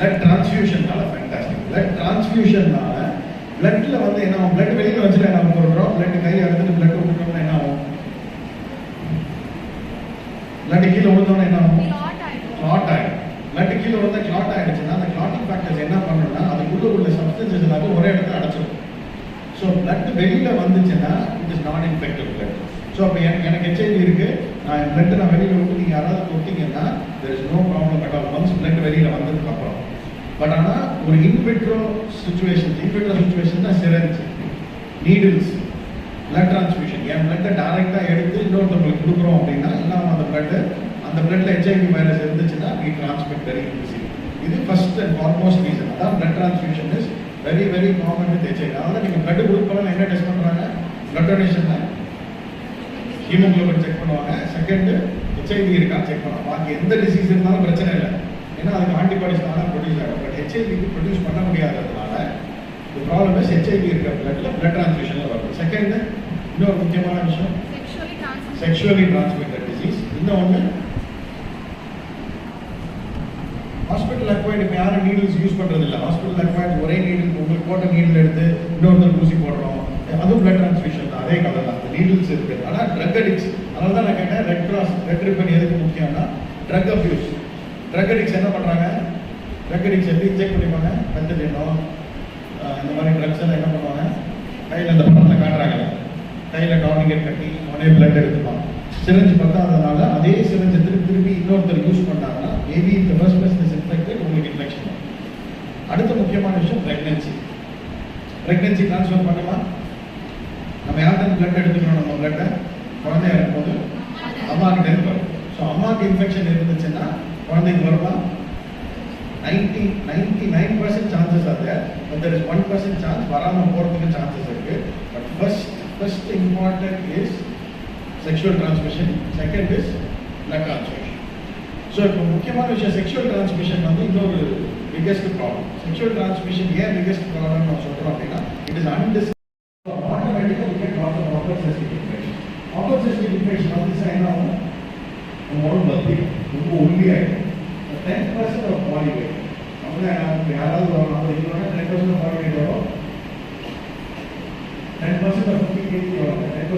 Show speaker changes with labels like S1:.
S1: Blood டிரான்ஸ்ஃபியூஷன்னால fantastic blood டிரான்ஸ்ஃபியூஷன்னால பிளட்ல வந்து என்ன ஆகும்? பிளட் வெளியில வச்சுட்டு என்ன போடுறோம். பிளட் கையை எடுத்துட்டு பிளட் விட்டுட்டோம்னா என்ன ஆகும்? பிளட் கீழே விழுந்தோம்னா என்ன ஆகும். கிளாட் ஆயிடும். பிளட் கீழே விழுந்தா கிளாட் ஆயிடுச்சுன்னா அந்த கிளாட்டிங் ஃபேக்டர்ஸ் என்ன பண்ணணும்னா அதுக்குள்ள உள்ள சப்ஸ்டன்சஸ் எல்லாத்தையும் ஒரே இடத்துல அடைச்சிடும் ஸோ பிளட் வெளியில வந்துச்சுன்னா it is non infected blood so அப்போ எனக்கு எனக்கு ஹெச்ஐவி இருக்கு. நான் பிளட் நான் வெளியில விட்டு நீங்க யாராவது கொடுத்தீங்கன்னா there is no problem at all once blood வெளியில அப்புறம் பட் ஆனால் ஒரு in vitro situation in vitro situation தான் சிரஞ்ச் நீடில்ஸ் பிளட் டிரான்ஸ்மிஷன் என் பிளட்டை டைரெக்டாக எடுத்து இன்னொருத்தவங்களுக்கு கொடுக்குறோம் அப்படின்னா இல்லாமல் அந்த பிளட்டு அந்த பிளட்டில் ஹெச்ஐவி வைரஸ் இருந்துச்சுன்னா வி டிரான்ஸ்மிட் வெரி ஈஸி இது ஃபர்ஸ்ட் அண்ட் ஃபார்மோஸ்ட் ரீசன் அதான் blood transmission is very very common with HIV அதனால் நீங்கள் பிளட் கொடுக்கலாம் என்ன டெஸ்ட் பண்ணுறாங்க பிளட் டொனேஷன்ல ஹீமோக்ளோபின் செக் பண்ணுவாங்க. செகண்ட் ஹெச்ஐவி இருக்கான்னு செக் பண்ணுவாங்க பாக்கி எந்த டிசீஸ் இருந்தாலும் பிரச்சனை இல்லை. ஏன்னா அதுக்கு ஆன்டிபாடிஸ்னால ப்ரொடியூஸ் ஆகும் பட் ஹெச்ஐவிக்கு ப்ரொடியூஸ் பண்ண முடியாததுனால இந்த ப்ராப்ளம் இஸ் ஹெச்ஐவி இருக்கிற பிளட்ல பிளட் டிரான்ஸ்ஃபியூஷன்ல வரும் செகண்ட் இன்னொரு முக்கியமான விஷயம். செக்ஷுவலி டிரான்ஸ்மிட்டட் டிசீஸ் இன்னொன்று ஹாஸ்பிட்டல் அக்வைட் இப்போ யாரும் நீடில்ஸ் யூஸ் பண்றது இல்ல. ஹாஸ்பிட்டல் அக்வைட் ஒரே நீடில் உங்களுக்கு போட்ட நீடில் எடுத்து இன்னொருத்தர் ஊசி போடுறோம் அதுவும் பிளட் டிரான்ஸ்ஃபியூஷன் தான். அதே கதை தான். அந்த நீடில்ஸ் இருக்கு. ஆனால் ட்ரக் அடிக்ஸ் அதனால தான் நான் கேட்டேன் ரெட் கிராஸ் ரெட் ரிப்பன் எதுக்கு முக்கியம்னா ட்ரக் அப்யூஸ் ட்ரக் அடிக்ஸ் என்ன பண்ணுறாங்க ட்ரக் அடிக்ஸ் எப்படி இன்ஜெக்ட் பண்ணிப்பாங்க. பெத்தடினோ இந்த மாதிரி ட்ரக்ஸ் எல்லாம் என்ன பண்ணுவாங்க? கையில் இந்த படத்தில் காட்டுறாங்க கையில் டார்னிகேட் கட்டி உடனே பிளட் எடுத்துப்பாங்க. சிரஞ்சு பத்தாததுனால அதே சிரஞ்சை திருப்பி திருப்பி இன்னொருத்தர் யூஸ் பண்ணாங்கன்னா மேபி இந்த ஃபர்ஸ்ட் பிளஸ் இஸ் இன்ஃபெக்டட் உங்களுக்கு இன்ஃபெக்ஷன் அடுத்த முக்கியமான விஷயம் ப்ரெக்னென்சி ப்ரெக்னென்சி ட்ரான்ஸ்ஃபர் பண்ணலாம் நம்ம யார்கிட்ட பிளட் எடுத்துக்கணும் நம்ம பிளட்டை குழந்தையா இருக்கும்போது அம்மா கிட்ட ஸ்பாட் இன்ஃபெக்ஷன் இருந்துச்சுன்னா குழந்தைக்கு வருமா? Ninety ninety nine percent chances அது but there is one percent chance வராமல் போகிறதுக்கு சான்சஸ் இருக்கு. But first first important is sexual transmission second is blood transmission so இப்போ முக்கியமான விஷயம் செக்ஷுவல் டிரான்ஸ்மிஷன் வந்து இன்னொரு பிக்கஸ்ட் ப்ராப்ளம் செக்ஷுவல் டிரான்ஸ்மிஷன் ஏன் பிக்கெஸ்ட் ப்ராப்ளம் நான் சொல்கிறோம் அப்படின்னா இட் இஸ் அன்டிஸ் ரொம்ப ஒல்லியாயிடும் ten percent of body weight அப்படின்னா நமக்கு யாராவது ஒரு நாற்பது kilo ten percent of body weight வரும் ten percent of fifty KG வரும் டென்